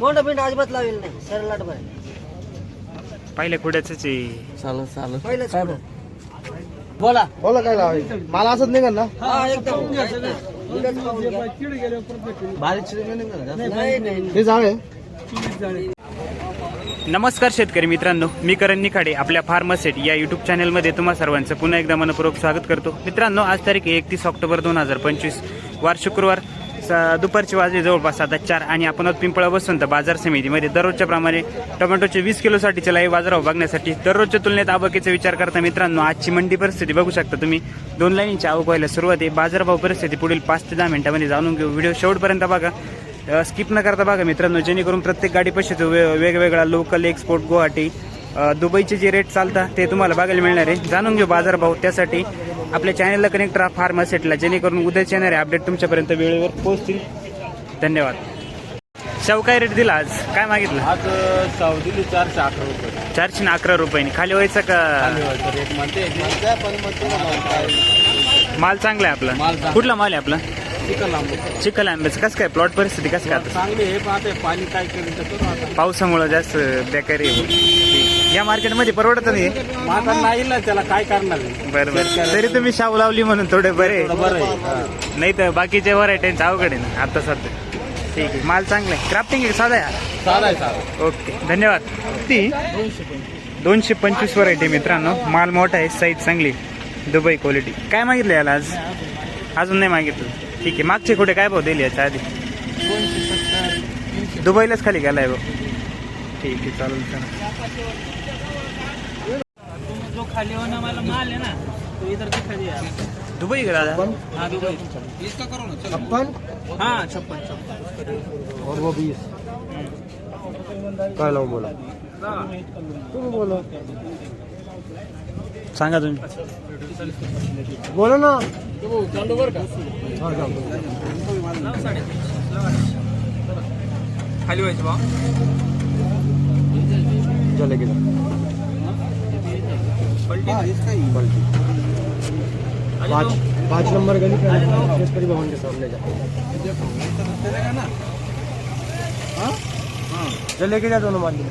मोंड bind अजिबात लावेल नाही. सरलाट बाय पहिल्या कुड्याच आहे. चालत चालत पहिलेच. बोला? बोला. काय लावायचं? मला असंच निघाल ना? हा एकदम. घ्या. बारीक नाही निघाल जास्त. नाही नाही हे जाळ नमस्कार शेतकरी मित्रांनो मी करण निखाडे आपल्या फार्मासेट या युट्यूब चॅनलमध्ये तुम्हा सर्वांचं पुन्हा एकदा मनपूर्वक स्वागत करतो. मित्रांनो आज तारीख एकतीस ऑक्टोबर दोन हजार पंचवीस. वार शुक्रवार दुपारचे वाजले जवळपास आता चार आणि आपण पिंपळा पिंपळा तर बाजार समितीमध्ये दररोजच्या प्रमाणे टोमॅटोचे वीस किलोसाठीचे लाईव्ह बाजारावर बघण्यासाठी दररोजच्या तुलनेत आवकेचा विचार करता मित्रांनो आजची मंडी परिस्थिती बघू शकता तुम्ही. दोन लाईनची आवक व्हायला सुरुवात आहे. बाजारभाव परिस्थिती पुढील पाच ते दहा मिनिटांमध्ये जाणून घेऊ. व्हिडिओ शेवटपर्यंत बघा. स्किप न करता बघा मित्रांनो जेणेकरून प्रत्येक गाडी पशीचं वे वेगवेगळा लोकल एक्सपोर्ट गुवाहाटी दुबईचे जे रेट चालतात ते तुम्हाला बघायला मिळणार आहे. जाणून घेऊ बाजारभाव त्यासाठी. आपल्या चॅनलला कनेक्ट राहा फार्मासेटला जेणेकरून उद्याच येणारे अपडेट तुमच्यापर्यंत वेळेवर पोहोचतील. धन्यवाद. शेव काय रेट दिला आज. काय मागितलं? आज सावधीली चारशे अकरा रुपये. चारशे ना अकरा रुपयांनी. खाली व्हायचं का? म्हणते. म्हणते पण काय? माल चांगला आहे आपला. चांगला. कुठला माल आहे आपला? चिकन लांब चिखल आंब्याचं. कसं काय प्लॉट परिस्थिती कसं काय आता? चांगली हे पाहते पाणी काय केलं तर करू आता? पावसामुळे जास्त बेकारी आहे. या मार्केटमध्ये परवडत नाही. आता नाही ना त्याला काय करणार? बरं बरं. तरी तुम्ही शाव लावली म्हणून थोडे बरे बरं आहे. नाही तर बाकीच्या व्हरायटींचं अवघड आहे ना आता सध्या. ठीक आहे माल चांगला आहे. क्राफ्टिंग आहे साधा आहे? चालेल आहे ओके धन्यवाद. ती दोनशे पंचवीस व्हरायटी मित्रांनो. माल मोठा आहे साईज चांगली दुबई क्वालिटी काय मागितलं याला आज? अजून नाही मागितलं. ठीक आहे मागचे कुठे काय भाव दिले याच्या आधी? दुबईलाच खाली गेलाय भाऊ ठीक आहे चालेल चालेल. खाली होना वाला माल है ना तो इधर दिखा दिया दुबई का दादा हाँ दुबई. छप्पन? हाँ छप्पन छप्पन. और वो बीस. काय लावून बोला? तुम्ही बोला. सांगा तुम्ही. बोला ना. चालू बर का हा. खाली व्हायचं बा. पलटी पाँच पाँच नंबर गली भवन के सामने जा चल लेके जा दोनों माली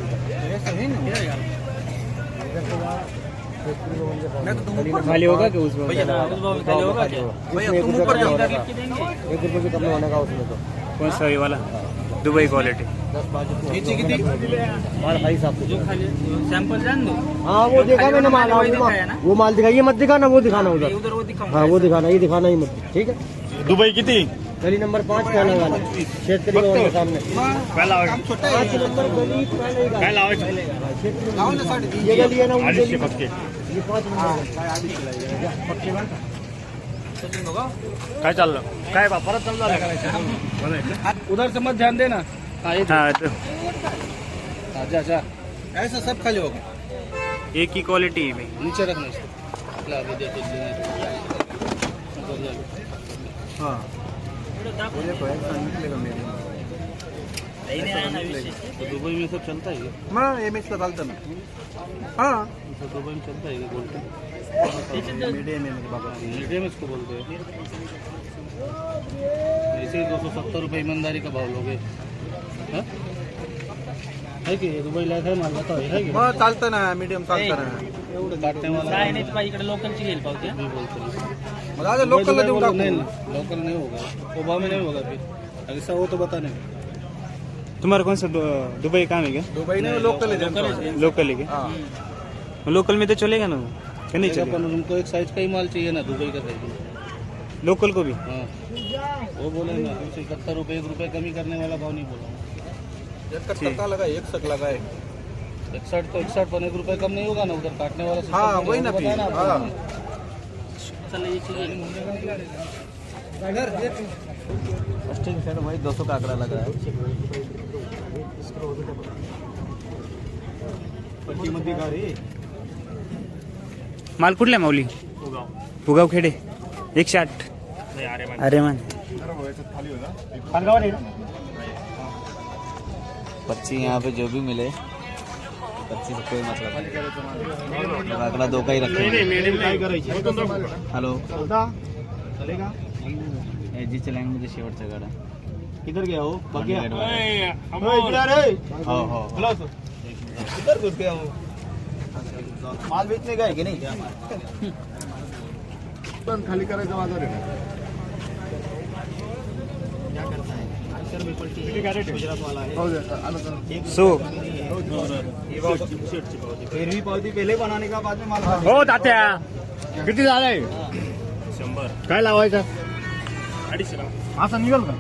खाली होगा क्या उसमें खाली होगा क्या जिसमें एक रुपये का? भी कम होने का उसमें तो? कौन सा वाला दुबई क्वालिटी दस पाँच माल भाई साहब जो खाली सैंपल जान दो. हाँ वो देखा मैंने माल वो दिखाया ना? माल- वो माल दिखाइए मत दिखाना वो दिखाना उधर। हाँ वो दिखाना ये दिखाना ही मत ठीक है? दुबई किती? गली नंबर पाँच कहने वाला भवन के सामने। पाँच नंबर गली ही ये गली है ना ये पाँच नंबर। काय चाललं? काय बा परत चालू उधर से मत ध्यान देना हाँ ये हा तो हाँ, जा जा. ऐसा सब खाली हो गया एक ही क्वालिटी है भाई नीचे रखना इसको ला, अभी दे दो, दे दो। हाँ. तो दुबई में सब चलता है मग एम एच ला चालतं ना हा। तो दुबई में चलता है गोल्ड मीडियम आहे म्हणजे बाबा मीडियम इसको बोलते हैं। ऐसे ही दो सौ सत्तर रुपये ईमानदारी का भाव लोगे। हाँ? है कि दुबई लायक है माल बताओ है कि मग चालतं ना मीडियम चालतं ना। एवढं काटने वाला काय नाही पाहिजे इकडे लोकलची घेईल पावती भी बोलते मग आता लोकलला देऊन टाकू. नहीं लोकल नहीं होगा. ओबा में नहीं होगा फिर ऐसा हो तो बताने। तुम्हारा कौन सा दुबई काम है क्या? दुबई ने लोकल लोकल है क्या? लोकल में तो चलेगा ना क्या नहीं चलेगा, उनको एक साइज़ का ही माल चाहिए ना दुबई का साइज़ लोकल को भी? हाँ। वो बोले ना उसे इकहत्तर रुपये एक रुपये कमी करने वाला भाव नहीं बोला। एक कट्टा लगा एक सक लगा है। इकसठ तो इकसठ पर एक रुपये कम नहीं होगा ना उधर काटने वाला हाँ, वही ना फिर, बताया हाँ। ये वही दो सौ का आंकड़ा लगा है। पट्टीमध्ये गाडी माल कुठला माऊली? फुगाव खेडे. एकशे आठ अरे मान. पर्ची यहाँ पे जो भी मिले पर्ची से कोई मतलब अगला दो का ही रखेंगे। हॅलो। चलेगा? जी चलाएँगे मुझे शेवटचा गाडा किधर गया हो बगिया हाँ हाँ किधर घुस गया वो। माल बेचने गए कि नहीं? खाली करायचं माझा रे गुजरात वाला है। हो द्या, आलं तर. सो। फिर भी पावती पहले बनाने का बाद में माल हो तात्या किती झालंय काय लावायचं असं निघाल का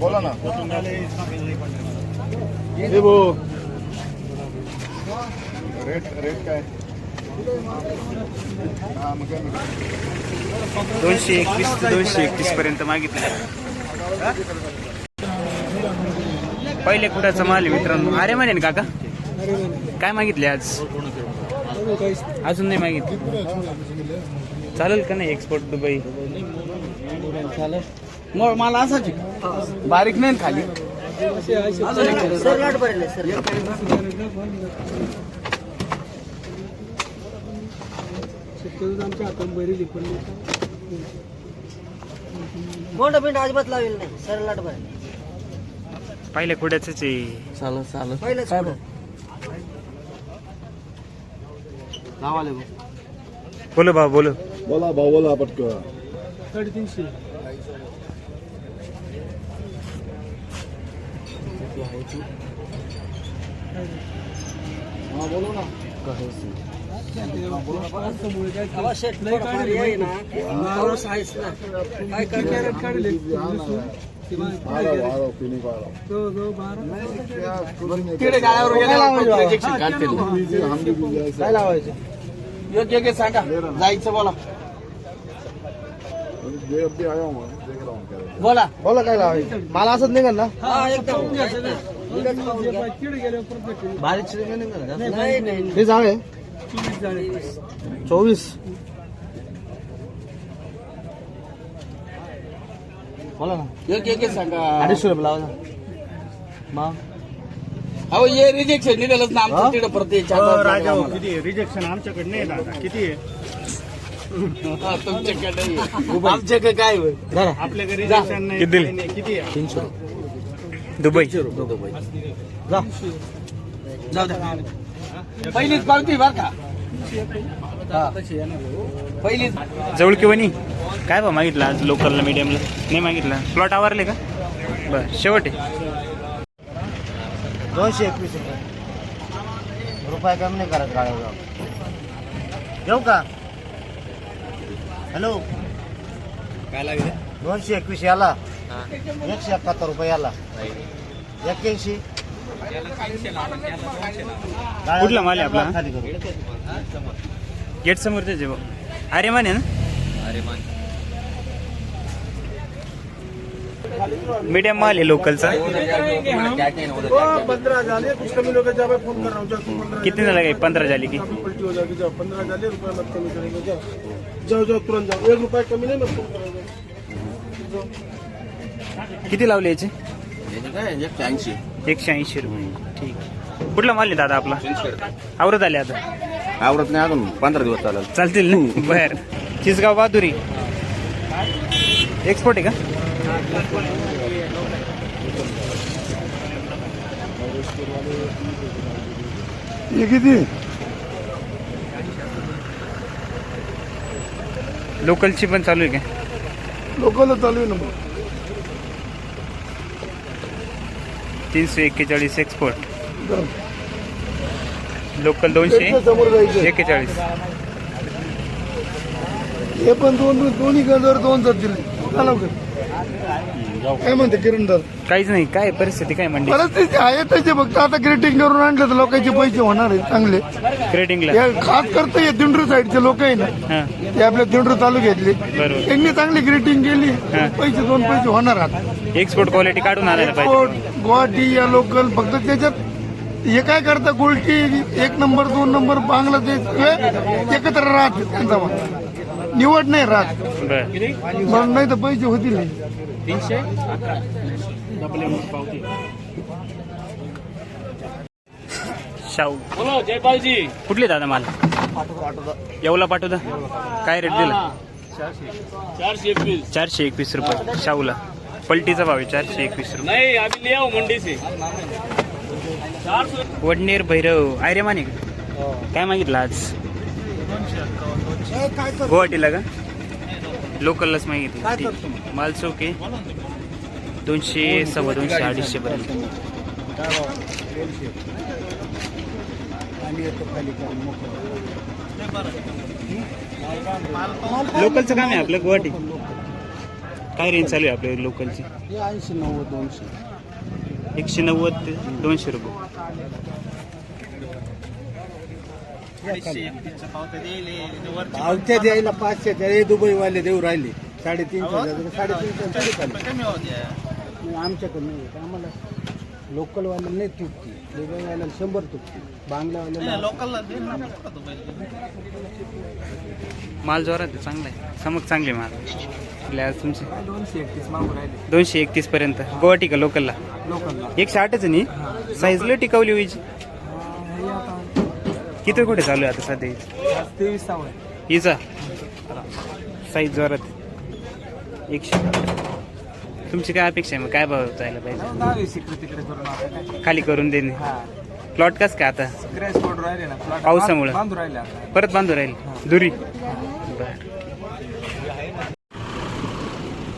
बोला ना. भो रेट रेट काय? हा? दोनशे एकवीस ते दोनशे एकतीस पर्यंत मागितलं. पहिले कुठाचा माल आहे मित्रांनो? अरे म्हणे ना काका. काय मागितले आज? अजून नाही मागितले. चालेल का नाही एक्सपोर्ट दुबई? मग मला असाच बारीक नाही ना खाली. मोठं पिंड अजिबात लावेल नाही. सरळ लाट भरेल पहिले कुड्याच आहे. चालत चालत. पहिलेच वो बोलो भाऊ बोलो. बोला भाऊ बोला पटकन. हा बोलो ना आवाज शेट थोडंफार हे आहे ना पाऊस आहेच ना काय करणार आराव आराव पिणे आराव तिकडे गाड्यावर गेल्यावर रिजेक्शन लावायचं योग्य योग्य सांगा. जायचं बोला जे अभी आया हूँ मैं, देख रहा हूँ क्या है. बोला. बोला काय लावायचं? मला असंच निघाल ना? हा. बारीक निघाल नाही नाही हे जाळे चोवीस बोला ना. योग्य योग्य सांगा. अडीचशे रुपये लावा मग? अहो ये रिजेक्शन निघालच ना. आमचं तिकडे परत राजा किती रिजेक्शन आमच्याकडे नाही दादा. किती आहे? तुमच्याकडे आमच्याकडे काय होय? आपल्याकडे रिजेक्शन नाही किती दिले? काही नाही. किती आहे? तीनशे रुपये. दुबई. जा. जाऊ द्या. पहिलीच पावती बर का. हा. पहिलीच. जवळ किंवा नाही? काय बा मागितलं आज लोकलला मीडियमला नाही मागितलं. प्लॉट आवरले का? बर शेवट. आहे दोनशे एकवीस रुपये. रुपये कमी नाही करत गाड्या घेऊ का? हॅलो काय लागले? दोनशे एकवीस याला. एकशे एकाहत्तर रुपये याला. एक्क्याऐंशी. कुठला माल आहे आपला? खाली करू. गेट समोर त्याचे भाऊ अरे माने ना? मीडियम माल आहे लोकलचा पंद्रह झाले कुछ कमी लोग जब फोन कर रहा हूँ जाओ पंद्रह किती झालं काय पंधरा झाली की. पलटी हो जाएगी जाओ पंद्रह झाले रुपये मत कमी करेंगे जाओ जाओ जाओ तुरंत जाओ एक रुपया कमी नहीं मैं फोन करेंगे किती लावले याचे? ऐंशी एकशे ऐंशी रुपये. ठीक कुठला माल आहे दादा आपला? आवरत आले आता. आवडत नाही अजून. पंधरा दिवस चालेल. चालतील ना? बर. चिसगाव बहादुरी. एक्सपोर्ट आहे का? हे किती? लोकलची पण चालू आहे का? लोकल चालू आहे ना मग. तीनशे एक्केचाळीस एक्सपोर्ट लोकल दोनशे त्याच्यासमोर जायचं. एक्केचाळीस. हे पण दोन दोन्ही जर दोन जर दिले का काय म्हणते किरणदार काहीच नाही काय परिस्थिती काय मंडी? परिस्थिती आहे त्याचे फक्त आता ग्रेटिंग करून आणलं तर लोकांचे पैसे होणार आहेत चांगले. ग्रेडिंगला हे खास करता हे दिंडू साईडचे लोक आहे ना हा. ते आपल्या दिंडू तालुक्यातले. बरोबर. त्यांनी चांगली ग्रेटिंग केली. पैसे दोन पैसे होणार आता. एक्सपोर्ट क्वालिटी काढून आणायला पाहिजे. एक्सपोर्ट गुवाहाटी या लोकल फक्त त्याच्यात हे काय करता गोल्टी एक नंबर दोन नंबर बांगलादेश एकत्र राहत त्यांचा. निवड नाही राहत. बर. नाही तर पैसे होतील. नाही. शाहू. बोलो जयपालजी कुठले दादा माल? येवला पाठवता. काय रेट दिला? चारशे एकवीस. चारशे एकवीस रुपये. शाहूला. पलटीचा भाव आहे चारशे एकवीस रुपये. नाही अभी ले आओ मंडी से वडनेर भैरव. आयरे माने. काय मागितलं आज? गुवाहाटीला का? लोकललाच मागितलं. माल चौक दोनशे सव्वा दोनशे अडीचशे पर्यंत. लोकलचं काम आहे आपलं गुवाहाटी. काय रेंज चालू आहे आपल्या लोकलची? ऐंशी नव्वद दोनशे एकशे नव्वद ते दोनशे रुपये. द्यायला पाचशे दुबईवाले देऊ राहिले. साडेतीनशे आमच्याकडे नाही येत. आम्हाला लोकलवाल्याला नाही तुटती. दुबईवाल्याला शंभर तुटती. बांगलावाल्याला माल जोरात आहे चांगला आहे. समक चांगले माल. कुठले आज तुमचे. दोनशे एकतीस राहिले. दोनशे एकतीस पर्यंत. गुवाहाटी का लोकलला? लोकलला. एकशे आठच आहे नी? साईज लय टिकावली होईची. किती कुठे चालू आहे आता सध्या? हिची? तेवीस हिचा? साईज जोरात आहे. एकशे तुमची काय अपेक्षा आहे मग? काय भाव जायला पाहिजे? तिकडे करून आता काय? खाली करून देणे. हा. प्लॉट कस काय आता? ग्रेस कोड राहिले ना. प्लॉट पावसामुळं. बांधू राहिले आता. परत बांधू राहील. दुरी. बर.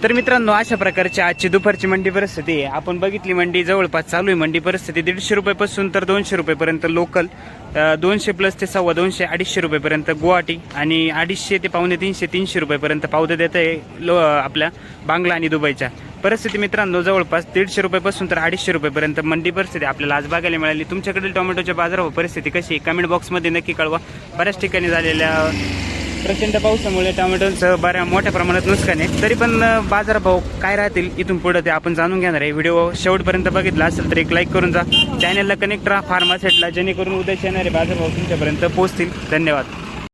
तर मित्रांनो अशा प्रकारची आजची दुपारची मंडी परिस्थिती आहे. आपण बघितली मंडी जवळपास चालू आहे मंडी परिस्थिती. दीडशे रुपयापासून तर दोनशे रुपयेपर्यंत लोकल दोनशे प्लस ते सव्वा दोनशे अडीचशे रुपयेपर्यंत गुवाहाटी आणि अडीचशे ते पावणे तीनशे तीनशे रुपयेपर्यंत पावते देत आहे लो आपल्या बांगला आणि दुबईच्या. परिस्थिती मित्रांनो जवळपास दीडशे रुपयापासून तर अडीचशे रुपयेपर्यंत मंडी परिस्थिती आपल्याला आज बघायला मिळाली. तुमच्याकडील टोमॅटोच्या बाजारावर परिस्थिती कशी आहे? कमेंट बॉक्समध्ये नक्की कळवा. बऱ्याच ठिकाणी झालेल्या प्रचंड पावसामुळे टोमॅटोचं बऱ्या मोठ्या प्रमाणात नुकसान आहे. तरी पण बाजारभाव काय राहतील इथून पुढे ते आपण जाणून घेणार आहे. व्हिडिओ शेवटपर्यंत बघितला असेल तर एक लाईक करून जा. चॅनलला कनेक्ट राहा फार्मासेटला जेणेकरून उद्याच येणारे बाजारभाव तुमच्यापर्यंत पोहोचतील. धन्यवाद.